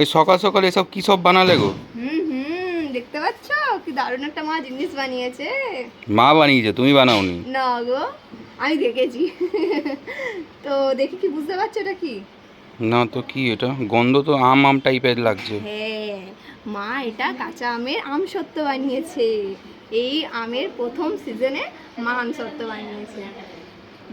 এই সকাল সকাল এসব কি সব বানালে গো? হুম হুম দেখতে পাচ্ছ? কি দারুণ একটা মা জিনিস বানিয়েছে। মা বানিয়েছে তুমি বানাওনি? না গো আমি দেখেছি। তো দেখি কি বুঝতে পারছ এটা কি? না তো কি এটা? গন্ধ তো আম আম টাইপের লাগছে। হ্যাঁ মা এটা কাঁচা আমের আম সত্ত্ব বানিয়েছে। এই আমের প্রথম সিজনে মা আম সত্ত্ব বানিয়েছে।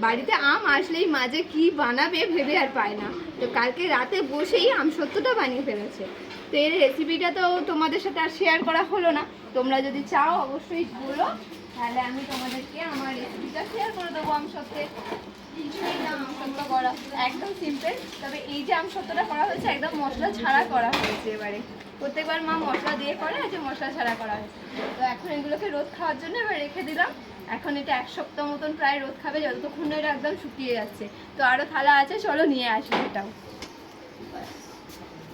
বাড়িতে আম আসলেই মাঝে কি বানাবে ভেবে আর পায় না। তো কালকে রাতে বসেই আম সত্যটা বানিয়ে ফেলেছে। তো এর রেসিপিটা তো তোমাদের সাথে আর শেয়ার করা হলো না। তোমরা যদি চাও, অবশ্যই বলো। তাহলে আমি তোমাদেরকে আমার রেসিপিটা শেয়ার করে দেবো আম সত্ত্ব করা একদম সিম্পল তবে এই যে আম সত্ত্বটা করা হয়েছে, একদম মশলা ছাড়া করা হয়েছে এবারে। প্রত্যেকবার মা মশলা দিয়ে করে আর যে মশলা ছাড়া করা হয়েছে। তো এখন এগুলোকে রোদ খাওয়ার জন্য এবার রেখে দিলাম। এখন এটা এক সপ্তাহ মতন প্রায় রোদ খাবে, যতক্ষণ না এটা একদম শুকিয়ে যাচ্ছে তো আরও থালা আছে, চলো নিয়ে আসি এটাও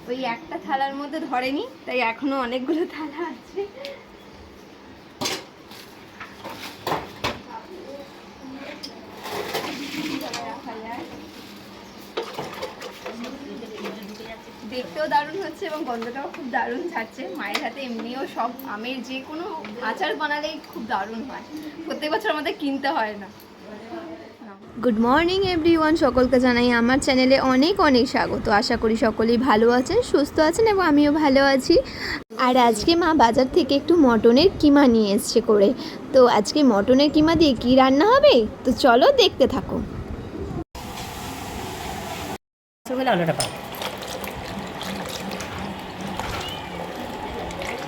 ওই একটা থালার মধ্যে ধরেনি, তাই এখনও অনেকগুলো থালা আছে। দেখতেও দারুণ হচ্ছে এবং গন্ধটাও খুব দারুণ ছাড়ছে। মায়ের হাতে এমনিও সব আমের যে কোনো আচার বানালেই খুব দারুণ হয়। প্রত্যেক বছর আমাদের কিনতে হয় না। গুড মর্নিং এভরিওয়ান সকলকে জানাই আমার চ্যানেলে অনেক অনেক স্বাগত। আশা করি সকলেই ভালো আছেন সুস্থ আছেন এবং আমিও ভালো আছি। আর আজকে মা বাজার থেকে একটু মটনের কিমা নিয়ে এসছে করে। তো আজকে মটনের কিমা দিয়ে কি রান্না হবে? তো চলো দেখতে থাকো। আলোটা পাবো।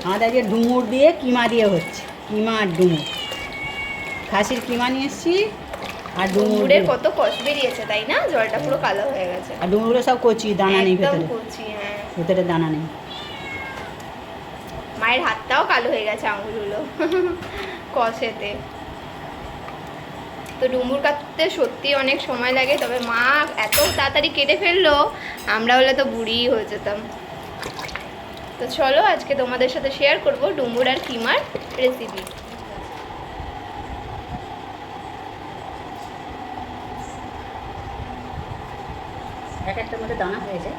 আমাদের আজকে ডুমুর দিয়ে কিমা দিয়ে হচ্ছে কিমা আর ডুমুর। খাসির কিমা নিয়ে এসছি আর ডুমুরের কত কষ বেরিয়েছে তাই না? জলটা পুরো কালো হয়ে গেছে। আর ডুমুরগুলো সব কচি দানা নেই ভেতরে। কচি হ্যাঁ। ভেতরে দানা নেই। মায়ের হাতটাও কালো হয়ে গেছে আঙুলগুলো। কষেতে। তো ডুমুর কাটতে সত্যি অনেক সময় লাগে তবে মা এত তাড়াতাড়ি কেটে ফেলল আমরা হলে তো বুড়িই হয়ে যেতাম। তো চলো আজকে তোমাদের সাথে শেয়ার করব ডুমুর আর কিমার রেসিপি এক একটার মধ্যে দানা হয়ে যায়।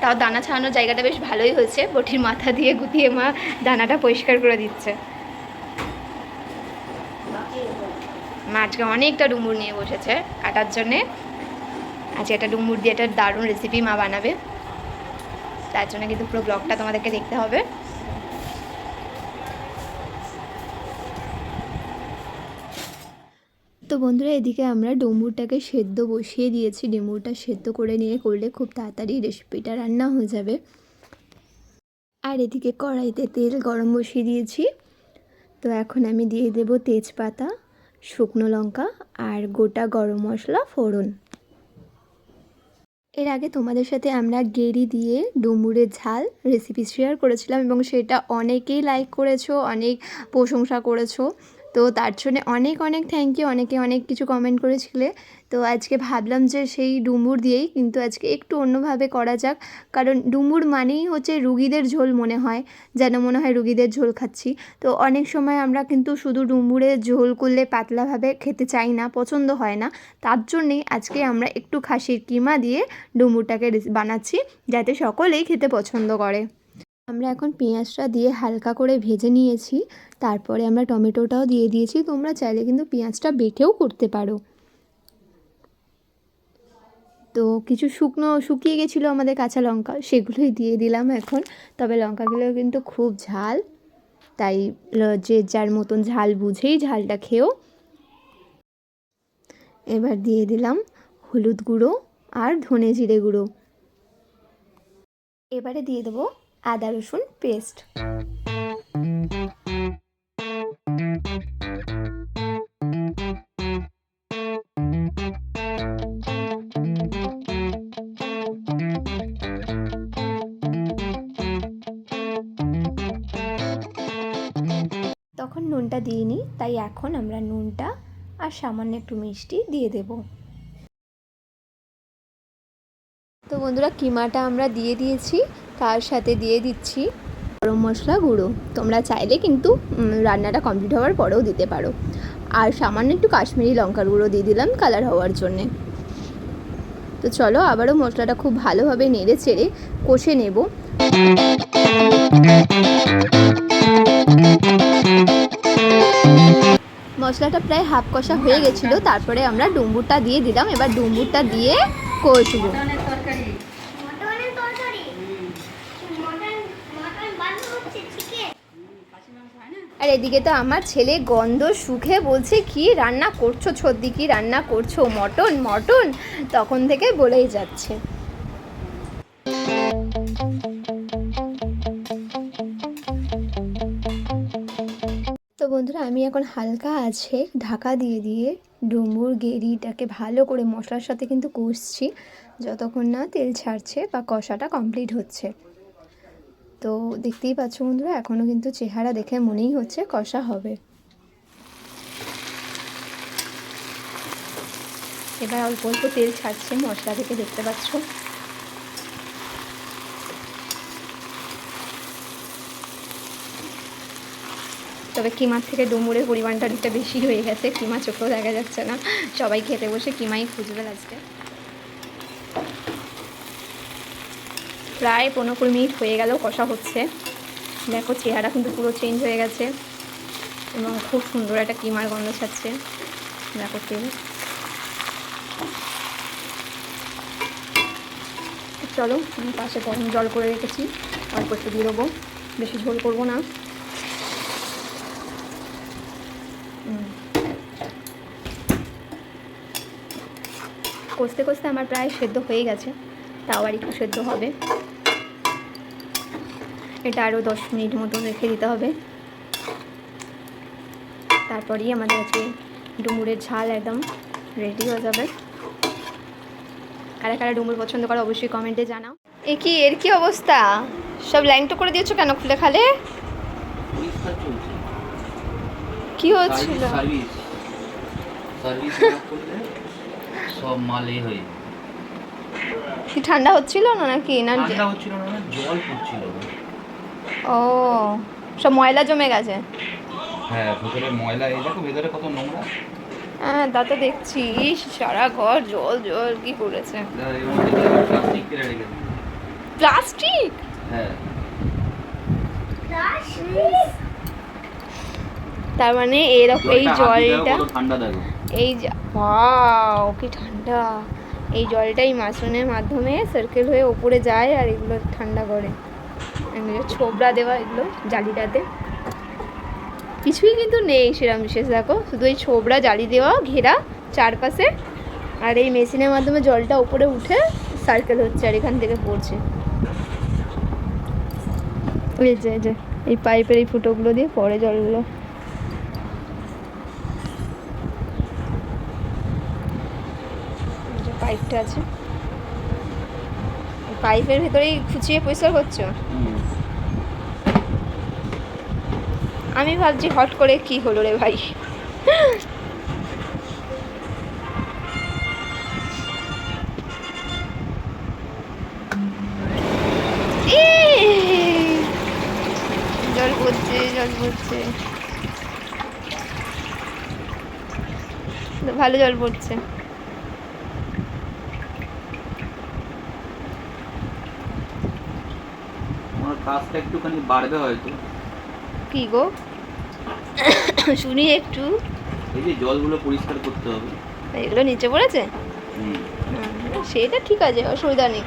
তাও দানা ছাড়ানোর জায়গাটা বেশ ভালোই হয়েছে বটির মাথা দিয়ে গুটিয়ে মা দানাটা পরিষ্কার করে দিচ্ছে। মা আজকে অনেকটা ডুমুর নিয়ে বসেছে কাটার জন্যে। আজকে একটা ডুমুর দিয়ে একটা দারুণ রেসিপি মা বানাবে। তার জন্য কিন্তু পুরো ব্লগটা তোমাদেরকে দেখতে হবে। তো বন্ধুরা, এদিকে আমরা ডুমুরটাকে সেদ্ধ বসিয়ে দিয়েছি। ডুমুরটা সেদ্ধ করে নিয়ে করলে খুব তাড়াতাড়ি রেসিপিটা রান্না হয়ে যাবে। আর এদিকে কড়াইতে তেল গরম বসিয়ে দিয়েছি। তো এখন আমি দিয়ে দেব তেজপাতা, শুকনো লঙ্কা আর গোটা গরম মশলা ফোড়ন। এর আগে তোমাদের সাথে আমরা গেরি দিয়ে ডুমুরের ঝাল রেসিপি শেয়ার করেছিলাম এবং সেটা অনেকেই লাইক করেছ, অনেক প্রশংসা করেছ। তো তার জন্য অনেক অনেক থ্যাংক ইউ অনেকে অনেক কিছু কমেন্ট করেছিলে। তো আজকে ভাবলাম যে সেই ডুমুর দিয়েই কিন্তু আজকে একটু অন্যভাবে করা যাক। কারণ ডুমুর মানেই হচ্ছে রুগীদের ঝোল মনে হয়, যেন মনে হয় রুগীদের ঝোল খাচ্ছি। তো অনেক সময় আমরা কিন্তু শুধু ডুমুরের ঝোল করলে পাতলাভাবে খেতে চাই না, পছন্দ হয় না। তার জন্যেই আজকে আমরা একটু খাসির কিমা দিয়ে ডুমুরটাকে বানাচ্ছি, যাতে সকলেই খেতে পছন্দ করে। আমরা এখন পেঁয়াজটা দিয়ে হালকা করে ভেজে নিয়েছি। তারপরে আমরা টমেটোটাও দিয়ে দিয়েছি। তোমরা চাইলে কিন্তু পেঁয়াজটা বেটেও করতে পারো। তো কিছু শুকনো, শুকিয়ে গেছিল আমাদের কাঁচা লঙ্কা, সেগুলোই দিয়ে দিলাম এখন। তবে লঙ্কাগুলো কিন্তু খুব ঝাল। তাই যে যার মতন ঝাল বুঝেই ঝালটা খেও। এবার দিয়ে দিলাম হলুদ গুঁড়ো আর ধনে জিরে গুঁড়ো। এবারে দিয়ে দেবো আদা, রসুন, পেস্ট। তখন নুনটা দিইনি তাই এখন আমরা নুনটা আর সামান্য একটু মিষ্টি দিয়ে দেব। তো বন্ধুরা, কিমাটা আমরা দিয়ে দিয়েছি। তার সাথে দিয়ে দিচ্ছি? গরম মশলা গুঁড়ো। তোমরা চাইলে কিন্তু রান্নাটা কমপ্লিট হওয়ার পরেও দিতে পারো। আর সামান্য একটু কাশ্মীরি লঙ্কার গুঁড়ো দিয়ে দিলাম কালার হওয়ার জন্যে। তো চলো, আবারও মশলাটা খুব ভালোভাবে নেড়ে চেড়ে কষে নেব। মশলাটা প্রায় হাফ কষা হয়ে গেছিল, তারপরে আমরা ডুম্বুরটা দিয়ে দিলাম। এবার ডুম্বুরটা দিয়ে কষবো মটনের তরকারি মটনের তরকারি মটন মটন বানানো হচ্ছে চিকেন খাসি মাংস হয় না আর এদিকে তো আমার ছেলে গন্ধ সুখে বলছে, কি রান্না করছ ছদ্দি? কি রান্না করছ? Mutton mutton? তখন থেকে বলেই যাচ্ছে। তো বন্ধুরা, আমি এখন হালকা আছে, ঢাকা দিয়ে দিয়ে ডুমুর গেরিটাকে ভালো করে মশলার সাথে কিন্তু কষছি, যতক্ষণ না তেল ছাড়ছে বা কষাটা কমপ্লিট হচ্ছে। তো দেখতেই পাচ্ছ বন্ধুরা এখনও কিন্তু চেহারা দেখে মনেই হচ্ছে কষা হবে। এবার অল্প অল্প তেল ছাড়ছে, মশলা থেকে দেখতে পাচ্ছ। তবে কিমার থেকে ডুমুরের পরিমাণটা অনেকটা বেশি হয়ে গেছে, কিমা চোখেও দেখা যাচ্ছে না। সবাই খেতে বসে কিমাই খুঁজবে আজকে। প্রায় পনেরো কুড়ি মিনিট হয়ে গেল, কষা হচ্ছে। দেখো চেহারা কিন্তু পুরো চেঞ্জ হয়ে গেছে। এবং খুব সুন্দর একটা কিমার গন্ধ ছাড়ছে। দেখো তেল চলো, আমি পাশে গরম জল করে রেখেছি। অল্প একটু দিয়ে দেবো। বেশি ঝোল করব না। কষতে কষতে আমার প্রায় সেদ্ধ হয়ে গেছে। তাও আর একটু সেদ্ধ হবে। এটা আরও দশ মিনিট মতো রেখে দিতে হবে। তারপরেই আমাদের আজকে ডুমুরের ঝাল একদম রেডি হয়ে যাবে। কারা কারা ডুমুর পছন্দ করো অবশ্যই কমেন্টে জানাও। এ কি এর কি অবস্থা? সব ল্যাংটো করে দিয়েছ কেন খুলে খালে? কি হচ্ছিল? সব মাল হয়ে কি ঠান্ডা হচ্ছিল না নাকি? না ঠান্ডা হচ্ছিল না জল পড়ছিল। ও সব ময়লা জমে গেছে? হ্যাঁ ভেতরে ময়লা এই দেখো ভেতরে কত নোংরা। হ্যাঁ তা তো দেখছি। সারা ঘর জল জল কি করেছে? প্লাস্টিক হ্যাঁ। তার মানে এরকম এই জলটা এই ওয়াও কি ঠান্ডা। এই জলটা এই মাশরুমের মাধ্যমে সার্কেল হয়ে ওপরে যায় আর এগুলো ঠান্ডা করে। ছোবড়া দেওয়া এগুলো, জালিটাতে। কিছুই কিন্তু নেই সেরকম বিশেষ দেখো। শুধু এই ছোবড়া, জালি দেওয়া, ঘেরা চারপাশে। আর এই মেশিনের মাধ্যমে জলটা উপরে উঠে সার্কেল হচ্ছে আর এখান থেকে পড়ছে। এই যে যে, এই পাইপের এই ফুটোগুলো দিয়ে পরে জলগুলো। পাইপটা আছে। পাইপের ভেতরেই খুঁচিয়ে পরিষ্কার করছ? আমি ভাবছি হট করে কি হলো রে ভাই। জল পড়ছে জল পড়ছে। ভালো জল পড়ছে। কাজটা একটুখানি বাড়বে হয়তো। কি গো? শুনি একটু। এই যে জলগুলো পরিষ্কার করতে হবে। এগুলো নিচে পড়েছে? সেটা ঠিক আছে অসুবিধা নেই।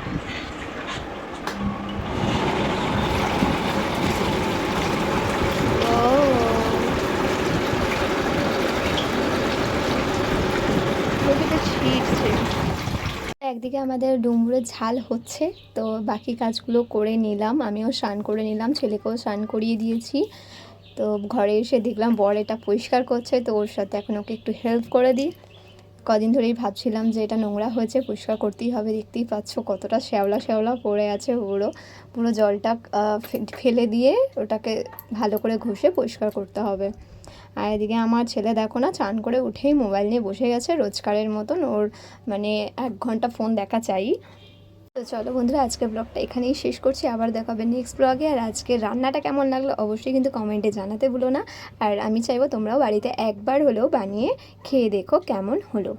একদিকে আমাদের ডুমুরের ঝাল হচ্ছে, তো বাকি কাজগুলো করে নিলাম। আমিও স্নান করে নিলাম, ছেলেকেও স্নান করিয়ে দিয়েছি। তো ঘরে এসে দেখলাম বর এটা পরিষ্কার করছে, তো ওর সাথে এখন ওকে একটু হেল্প করে দিই। কদিন ধরেই ভাবছিলাম যে এটা নোংরা হয়েছে, পরিষ্কার করতেই হবে। দেখতেই পাচ্ছ কতটা শ্যাওলা শ্যাওলা পড়ে আছে পুরো। পুরো জলটা ফেলে দিয়ে ওটাকে ভালো করে ঘষে পরিষ্কার করতে হবে। আর এদিকে আমার ছেলে দেখো না, চান করে উঠেই মোবাইল নিয়ে বসে গেছে, রোজকারের মতন ওর মানে এক ঘণ্টা ফোন দেখা চাই। তো চলো বন্ধুরা, আজকের ব্লগটা এখানেই শেষ করছি, আবার দেখাবে নেক্সট ব্লগে আর আজকে রান্নাটা কেমন লাগল অবশ্যই কিন্তু কমেন্টে জানাতে ভুলো না। আর আমি চাইব তোমরাও বাড়িতে একবার হলেও বানিয়ে খেয়ে দেখো কেমন হলো।